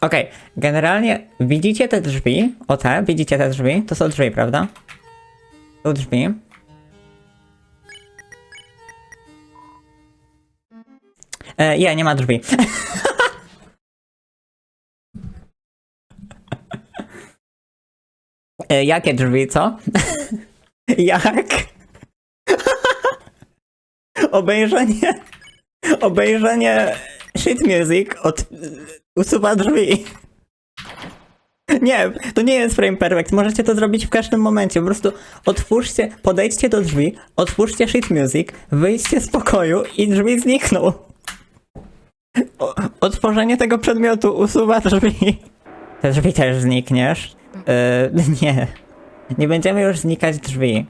Okej, generalnie widzicie te drzwi? O te, widzicie te drzwi? To są drzwi, prawda? To drzwi. E, nie ma drzwi. e, jakie drzwi, co? Jak? obejrzenie... Obejrzenie shit music od... usuwa drzwi. Nie, to nie jest frame perfect. Możecie to zrobić w każdym momencie. Po prostu otwórzcie, podejdźcie do drzwi, otwórzcie shit music, wyjdźcie z pokoju i drzwi znikną. O, otworzenie tego przedmiotu usuwa drzwi. Te drzwi też znikniesz. Yy, nie. Nie będziemy już znikać drzwi.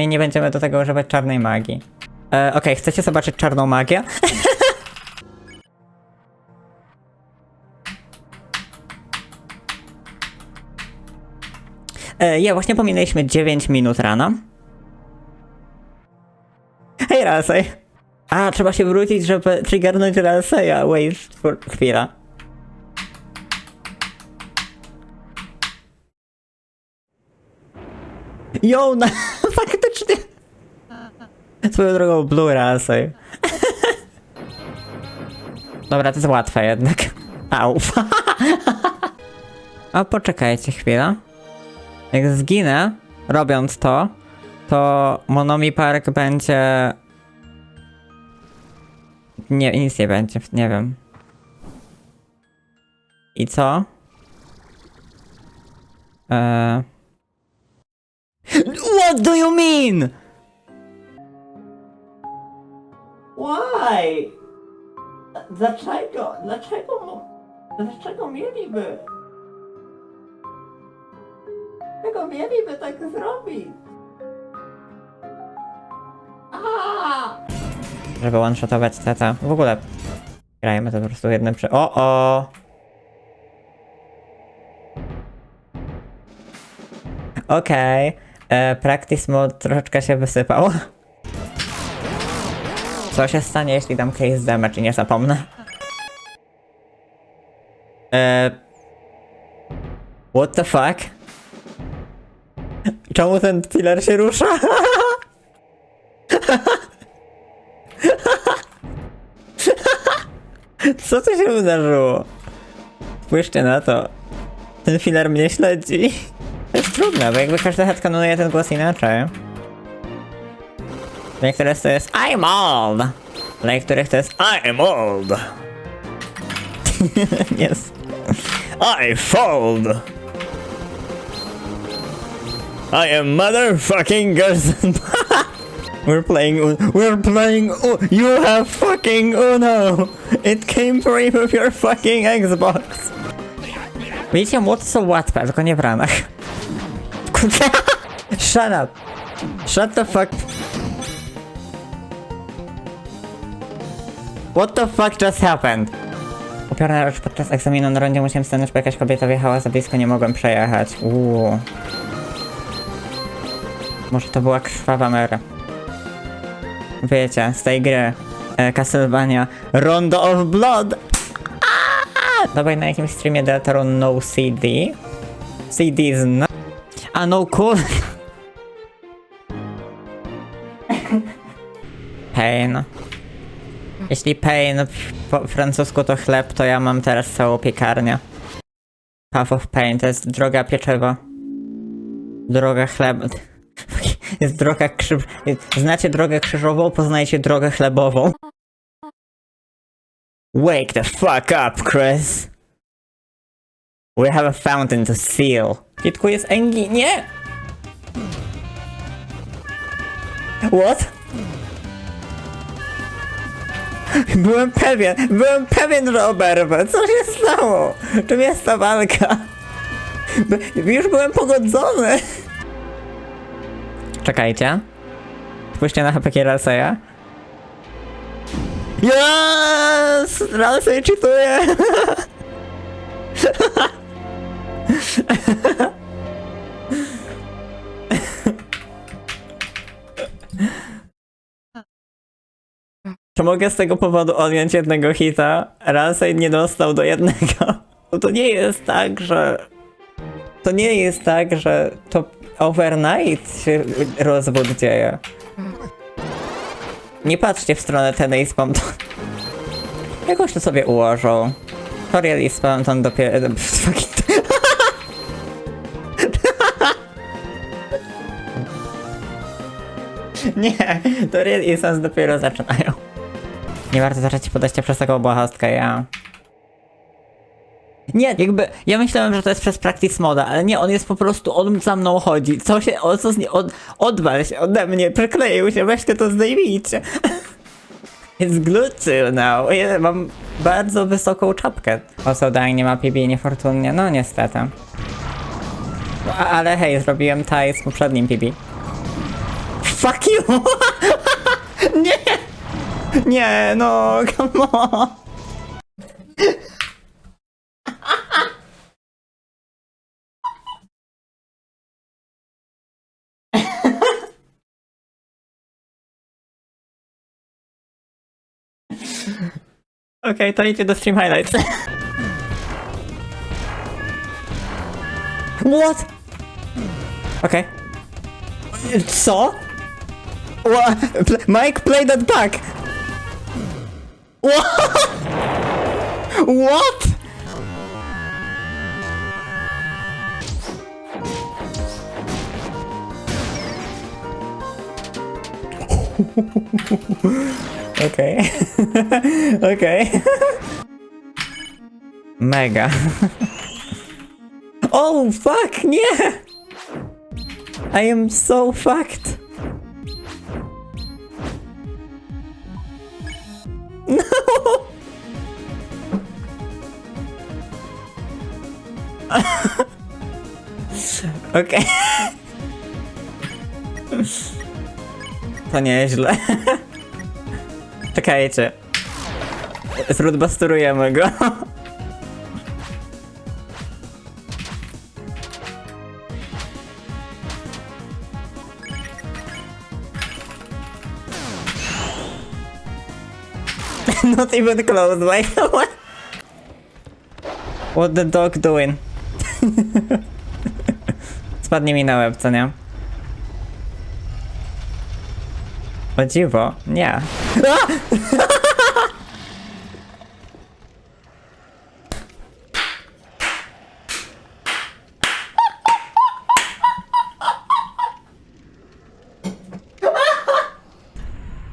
I nie będziemy do tego używać czarnej magii. E, Okej, chcecie zobaczyć czarną magię? ja właśnie pominęliśmy 9 minut rano. Hej, Rasej. A, trzeba się wrócić, żeby triggernąć Raseja. Wait for chwila. Jo, na... faktycznie. Swoją drogą Blue Rasej. Dobra, to jest łatwe jednak. Au. A poczekajcie chwilę. Jak zginę, robiąc to, to Monomi Park będzie... Nie, nic nie będzie, nie wiem. I co? Eee... What do you mean? Why? Dlaczego? Dlaczego? Dlaczego mieliby? Dlaczego mieliby tak zrobić? Żeby one-shotować tata. W ogóle grajmy to po prostu jednym przy... O, o! Okej. Okay. Practice mode troszeczkę się wysypał. Co się stanie, jeśli dam case damage i nie zapomnę? Eee... What the fuck? Czemu ten killer się rusza? Co tu się wydarzyło? Spójrzcie na to. Ten filar mnie śledzi. To jest trudne, bo jakby każdy headcanonuje ten głos inaczej. Dla niektórych to jest I'm old. Dla niektórych to jest I'm old. yes. I fold. I am motherfucking Gerson. We're playing. We're playing. U- you have fucking Uno. It came free with your fucking Xbox. Widzicie, młot są łatwe, tylko nie w ranach. Shut up. Shut the fuck. What the fuck just happened? Upiorna rzecz podczas egzaminu na rondzie musiałem stanąć, bo jakaś kobieta wjechała za blisko, nie mogłem przejechać. Uuu. Może to była krwawa mera. Wiecie, z tej gry e, Castlevania Rondo of Blood. Aaaa! Dawaj na jakimś streamie Deltaru No CD. CD zna... A no cool. Pain. Jeśli pain po francusku to chleb, to ja mam teraz całą piekarnię. Half of pain to jest droga pieczywa. Droga chleb. Jest droga krzyż... Znacie drogę krzyżową, poznajcie drogę chlebową. Wake the fuck up, Chris. We have a fountain to seal. Kitku jest Engi... Nie! What? Byłem pewien, byłem pewien, że oberwę. Co się stało? Czym jest ta walka? Już byłem pogodzony. Czekajcie. Spójrzcie na HPK Ralseya. Yes! Ralsey cheatuje! Czy mogę z tego powodu odjąć jednego hita? Ralsey nie dostał do jednego. to nie jest tak, że... To nie jest tak, że to overnight się rozwód dzieje. Nie patrzcie w stronę Teny i Spamton. Jakoś to sobie ułożą. Toriel i Spamton dopiero... Fucking... Nie, Toriel i Sans dopiero zaczynają. Nie warto zacząć podejścia przez taką błahostkę, ja... Nie, jakby, ja myślałem, że to jest przez practice moda, ale nie, on jest po prostu, on za mną chodzi. Co się, o co z nie, od, odwal się ode mnie, przykleił się, weźcie to zdejmijcie. It's glued to now. Ja mam bardzo wysoką czapkę. O, Dai nie ma PB niefortunnie, no niestety. No, ale hej, zrobiłem taj z poprzednim PB. Fuck you! nie! Nie, no, come on! Okej, to idzie do stream highlights. What? Okej. Co? Wha- pl- Mike, play that back! What? What? Okej. Okej. Mega. oh, fuck, nie! I am so fucked. No! Okej. To nieźle. Czekajcie. Zrudbasturujemy go. Not even close, the way. What the dog doing? Spadnie mi na łeb, co nie? O dziwo, nie.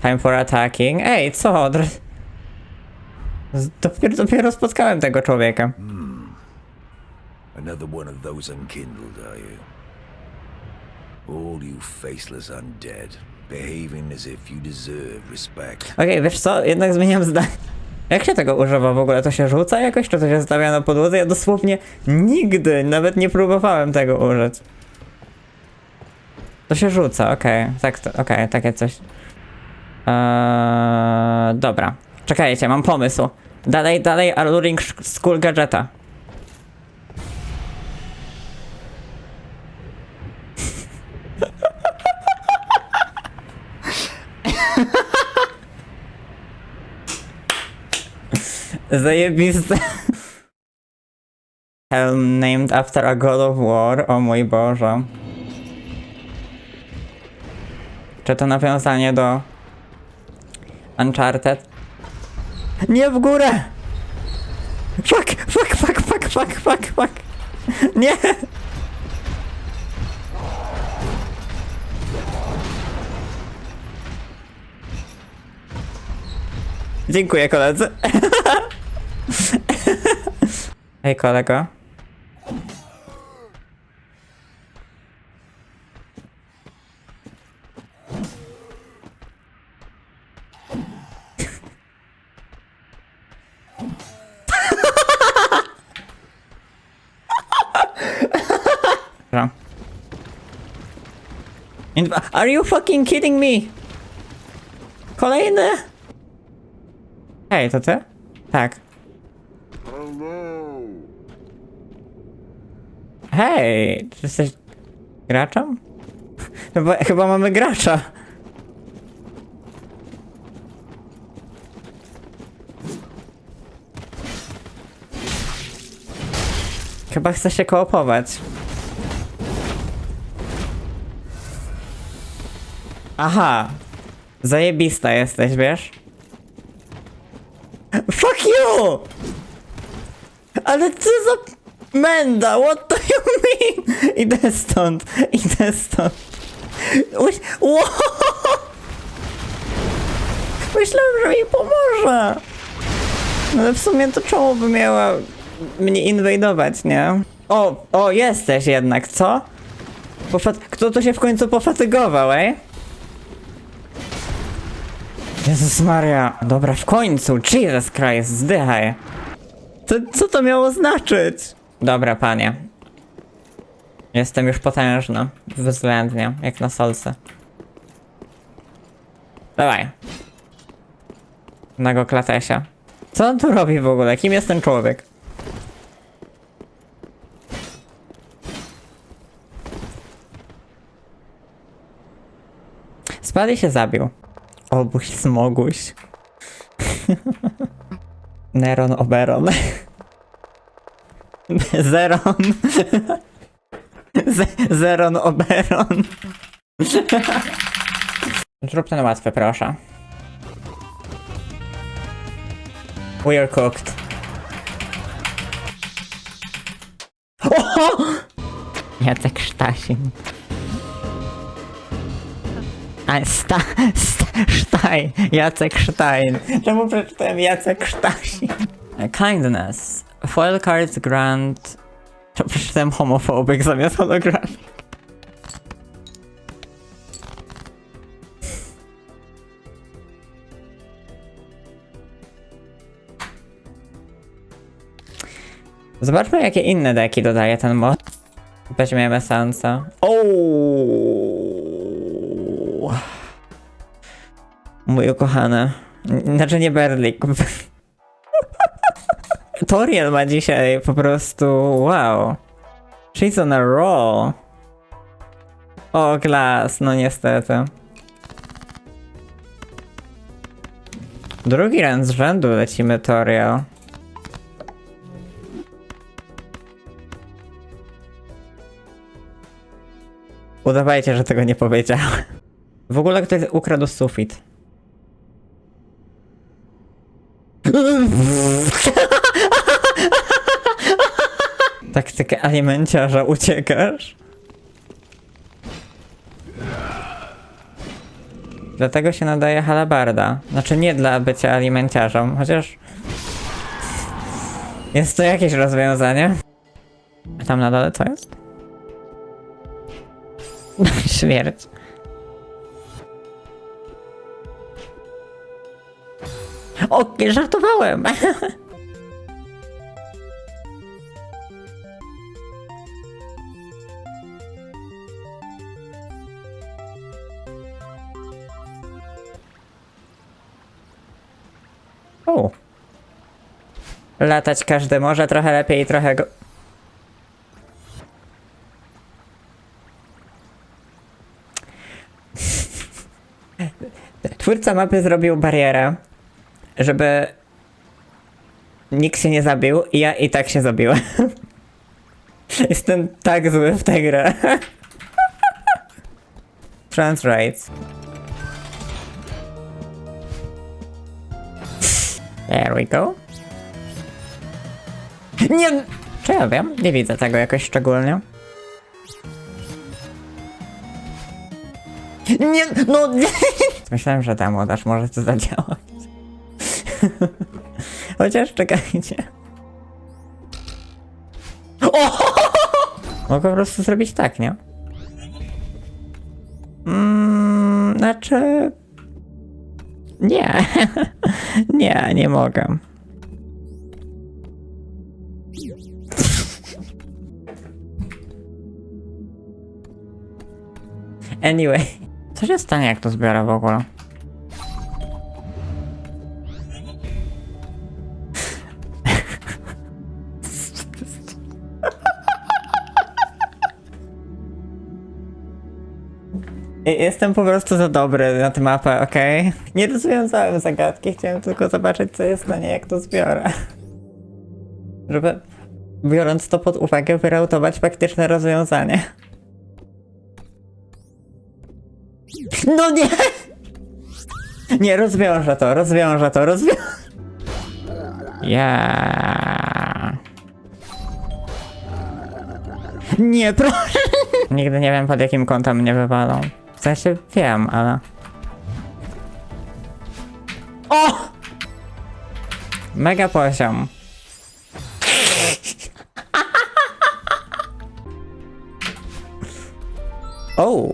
Time for attacking. Ej, co? Z- Dopiero, dopiero spotkałem tego człowieka. Another one of those unkindled, are you? All you faceless undead, Okej, wiesz co? Jednak zmieniam zdanie. Jak się tego używa w ogóle? To się rzuca jakoś, czy to się stawia na podłodze? Ja dosłownie nigdy nawet nie próbowałem tego użyć. To się rzuca, okej. Tak, to- okej, takie coś. Eee, dobra. Czekajcie, mam pomysł. Dalej, dalej, Alluring School Gadgeta. Zajebiste. Helm named after a god of war. O mój Boże. Czy to nawiązanie do Uncharted? Nie w górę! Fuck, fuck, fuck, fuck, fuck, fuck, fuck. Nie! Dziękuję koledzy. Hej kolego. Dobra. Are you fucking kidding me? Kolejny? Hej, to ty? Tak. Hej, czy jesteś graczem? Chyba, chyba mamy gracza. Chyba chce się koopować. Aha. Zajebista jesteś, wiesz? Fuck you! Ale co za menda, what Idę stąd, idę stąd. Uś- Wow! Myślałem, że mi pomoże. No ale w sumie to czemu by miała mnie inwajdować, nie? O, o, jesteś jednak, co? Pofat- Kto to się w końcu pofatygował, ej? Jezus Maria. Dobra, w końcu, Jesus Christ, zdychaj. To, co to miało znaczyć? Dobra, panie. Jestem już potężna. Względnie, jak na solce. Dawaj. Nago klatesia. Co on tu robi w ogóle? Kim jest ten człowiek? Spadł i się zabił. Obuś smoguś. Neron Oberon. Zeron. Z- Zeron Oberon. Zrób ten łatwy, proszę. We're cooked. Oho! Jacek Sztasin. A, sta, sta, Sztaj, Jacek Sztajn. Czemu przeczytałem Jacek Sztasin? Kindness. Foil cards grant... Czemu przeczytałem homophobic zamiast hologram? Zobaczmy jakie inne deki dodaje ten mod. Weźmiemy Sansa. Ooo. Mój ukochany. Znaczy nie Berlik. Toriel ma dzisiaj po prostu wow. She's on a roll. O, Glass, no niestety. Drugi raz z rzędu lecimy Toriel. Udawajcie, że tego nie powiedziałem. W ogóle ktoś ukradł sufit. Taktykę alimenciarza, uciekasz? Dlatego się nadaje halabarda. Znaczy nie dla bycia alimenciarzem, chociaż... Jest to jakieś rozwiązanie. A tam na dole co jest? Śmierć. O, żartowałem! O. Latać każdy może trochę lepiej, trochę go... Twórca mapy zrobił barierę, żeby nikt się nie zabił i ja i tak się zabiłem. Jestem tak zły w tę grę. Trans rights. There we go. Nie... Czy ja wiem? Nie widzę tego jakoś szczególnie. Nie, no nie. Myślałem, że ta młodaż może to zadziałać. Chociaż czekajcie. O! Mogę po prostu zrobić tak, nie? Mm, znaczy... Nie. nie, nie mogę. Anyway. Co się stanie, jak to zbiorę w ogóle? Jestem po prostu za dobry na tę mapę, okej? Nie rozwiązałem zagadki, chciałem tylko zobaczyć, co jest na niej, jak to zbiorę. Żeby biorąc to pod uwagę, wyrautować faktyczne rozwiązanie. No nie! Nie, rozwiążę to, rozwiążę to, rozwiążę. Ja. Nie, proszę. Nigdy nie wiem pod jakim kątem mnie wywalą. W sensie wiem, ale... O! Mega poziom. O!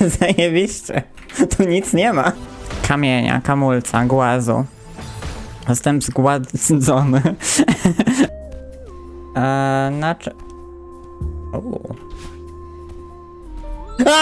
Zajebiście. Tu nic nie ma. Kamienia, kamulca, głazu. Jestem zgładzony. eee, znaczy... O.